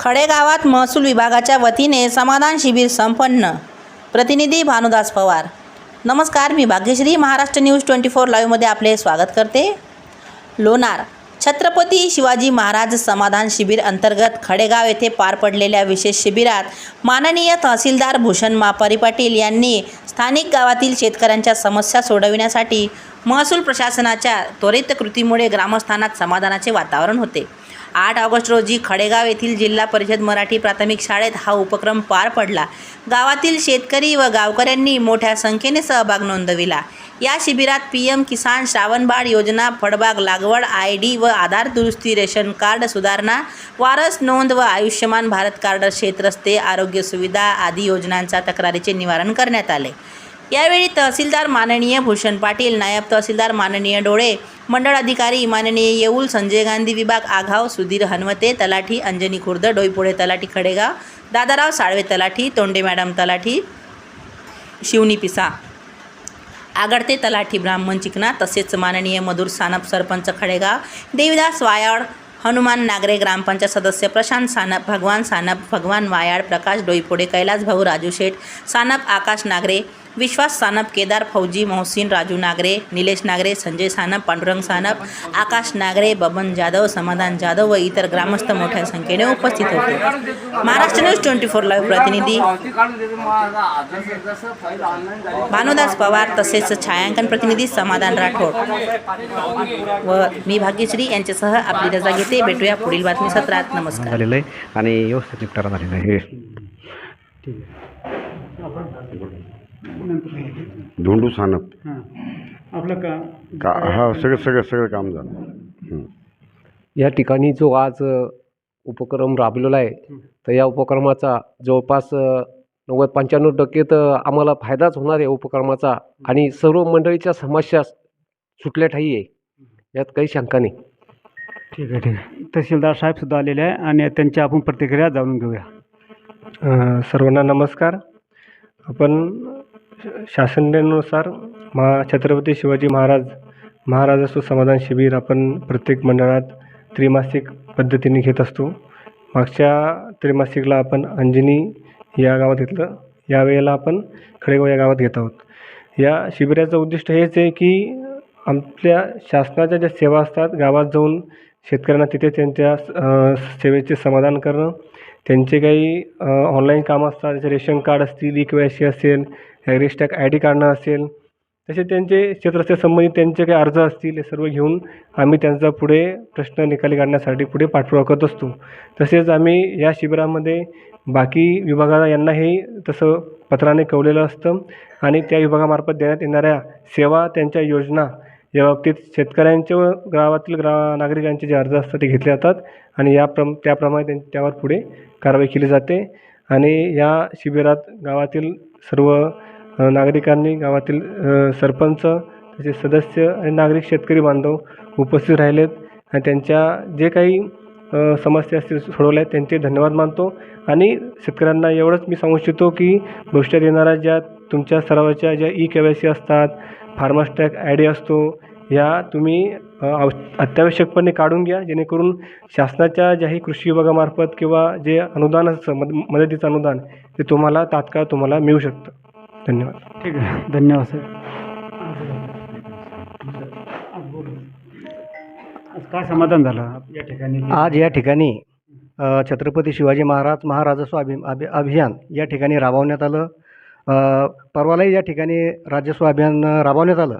खडेगावात महसूल विभागाच्या वतीने समाधान शिबिर संपन्न. प्रतिनिधी भानुदास पवार. नमस्कार मी Bhagyashree. Maharashtra news twenty four लाईव्हमध्ये आपले स्वागत करते. लोणार. छत्रपती शिवाजी महाराज समाधान शिबिर अंतर्गत खडेगाव येथे पार पडलेल्या विशेष शिबिरात माननीय तहसीलदार भूषण मापारी पाटील यांनी स्थानिक गावातील शेतकऱ्यांच्या समस्या सोडविण्यासाठी महसूल प्रशासनाच्या त्वरित कृतीमुळे ग्रामस्थानात समाधानाचे वातावरण होते. आठ ऑगस्ट रोजी खडेगाव येथील जिल्हा परिषद मराठी प्राथमिक शाळेत हा उपक्रम पार पडला. गावातील शेतकरी व गावकऱ्यांनी मोठ्या संख्येने सहभाग नोंदविला. या शिबिरात पी एम किसान श्रावणबाळ योजना फळबाग लागवड आय डी व आधार दुरुस्ती रेशन कार्ड सुधारणा वारस नोंद व आयुष्यमान भारत कार्ड शेतरस्ते आरोग्य सुविधा आदी योजनांचा तक्रारीचे निवारण करण्यात आले. यावेळी तहसीलदार माननीय भूषण पाटील नायब तहसीलदार माननीय डोळे मंडळ अधिकारी माननीय येऊल संजय गांधी विभाग आघाव सुधीर हनवते तलाठी अंजनी खुर्द डोईपुढे तलाठी खडेगाव दादाराव साळवे तलाठी तोंडे मॅडम तलाठी शिवनी पिसा आगडते तलाठी ब्राह्मण चिकना तसेच माननीय मधुर सानप सरपंच खडेगाव देवीदास वायाळ हनुमान नागरे ग्रामपंचायत सदस्य प्रशांत सानप भगवान सानप भगवान वायाळ प्रकाश डोईपोडे कैलास भाऊ राजू शेठ सानप आकाश नागरे विश्वास सानप केदार फौजी मोहसिन राजू नागरे निलेश नागरे संजय सानप पांडुरंग सानप आकाश नागरे बबन जाधव समाधान जाधव व इतर ग्रामस्थ मोठ्या संख्येने उपस्थित होते. Maharashtra news twenty four live प्रतिनिधी भानुदास पवार तसेच छायांकन प्रतिनिधी समाधान राठोड. व मी भाग्यश्री यांच्यासह आपली रजा घेते. भेटूया पुढील बातमी सत्रात नमस्कार. झालेलं आहे आणि व्यवस्थित निपटारा झालेला आहे. धोंडू सानप. हां. आपलं का का हा सगळं सगळं सगळं काम झालं. हं. या ठिकाणी जो आज अ, उपक्रम राबवलेला आहे तर या उपक्रमाचा जवळपास अ, नव्वद पंच्याण्णव टक्के तर आम्हाला फायदाच होणार आहे उपक्रमाचा आणि सर्व मंडळीच्या समस्या सुटल्या ठाई आहे. यात काही शंका नाही. ठीक आहे ठीक आहे. तहसीलदार साहेबसुद्धा आलेले आहे आणि त्यांची आपण प्रतिक्रिया जाणून घेऊया. अ, सर्वांना नमस्कार. आपण शासनानुसार महा छत्रपती शिवाजी महाराज महाराजस्व समाधान शिबिर आपण प्रत्येक मंडळात त्रिमासिक पद्धतीने घेत असतो. मागच्या त्रिमासिकला आपण अंजनी या गावात घेतलं. यावेळेला आपण खडेगाव या गावात घेत आहोत. या शिबिराचं उद्दिष्ट हेच आहे की आपल्या शासनाच्या ज्या सेवा असतात गावात जाऊन शेतकऱ्यांना तिथे त्यांच्या सेवेचे समाधान करणं त्यांचे काही ऑनलाईन कामं असतात जसे रेशन कार्ड असतील ई के सी असेल ॲग्रिस्टॅक आय डी काढणं असेल तसे त्यांचे क्षेत्रस्थ संबंधित त्यांचे काही अर्ज असतील हे सर्व घेऊन आम्ही त्यांचा पुढे प्रश्न निकाली काढण्यासाठी पुढे पाठपुरावा करत असतो. तसेच आम्ही या शिबिरामध्ये बाकी विभागाला यांनाही तसं पत्राने कळवलेलं असतं आणि त्या विभागामार्फत देण्यात येणाऱ्या सेवा त्यांच्या योजना या बाबतीत शेतकऱ्यांचे व गावातील ग्रा नागरिकांचे जे अर्ज असतात ते घेतले जातात आणि या प्रम त्याप्रमाणे त्यां त्यावर पुढे कारवाई केली जाते. आणि या शिबिरात गावातील सर्व नागरिकांनी गावातील सरपंच तसेच सदस्य आणि नागरिक शेतकरी बांधव उपस्थित राहिलेत आणि त्यांच्या जे काही समस्या असतील सोडवल्या आहेत त्यांचे धन्यवाद मानतो. आणि शेतकऱ्यांना एवढंच मी सांगू इच्छितो की भविष्यात येणाऱ्या ज्या तुमच्या सरावाच्या ज्या ई के वाय सी असतात फार्मास्टॅक आय डी असतो. या तुम्ही आव अत्यावश्यकपणे काढून घ्या जेणेकरून शासनाच्या ज्याही कृषी विभागामार्फत किंवा जे अनुदान असतं मद मदतीचं अनुदान ते तुम्हाला तात्काळ तुम्हाला मिळू शकतं. धन्यवाद. ठीक आहे. धन्यवाद साहेब आज काय समाधान झालं? या ठिकाणी आज या ठिकाणी छत्रपती शिवाजी महाराज महाराजस्व अभि अभि अभियान या ठिकाणी राबवण्यात आलं. परवालाही या ठिकाणी राजस्व अभियान राबवण्यात आलं.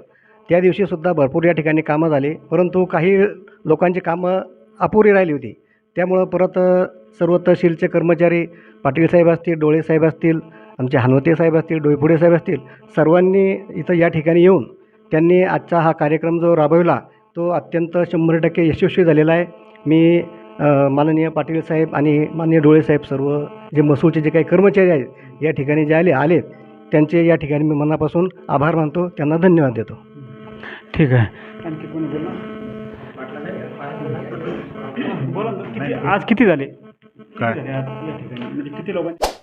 त्या दिवशीसुद्धा भरपूर या ठिकाणी कामं झाली. परंतु काही लोकांची कामं अपुरी राहिली होती. त्यामुळं परत सर्व तहसीलचे कर्मचारी पाटील साहेब असतील डोळे साहेब असतील आमचे हनवते साहेब असतील डोईपुडे साहेब असतील सर्वांनी इथं या ठिकाणी येऊन त्यांनी आजचा हा कार्यक्रम जो राबविला तो अत्यंत शंभर टक्के यशस्वी झालेला आहे. मी माननीय पाटील साहेब आणि माननीय डोळे साहेब सर्व जे महसूलचे जे काही कर्मचारी आहेत या ठिकाणी जे आले आलेत त्यांचे या ठिकाणी मी मनापासून आभार मानतो. त्यांना धन्यवाद देतो. ठीक आहे. आणखी कोणी बोला बोला ना, किती आज किती झाले? किती काय? ठिकाणी. म्हणजे किती लोकांचे?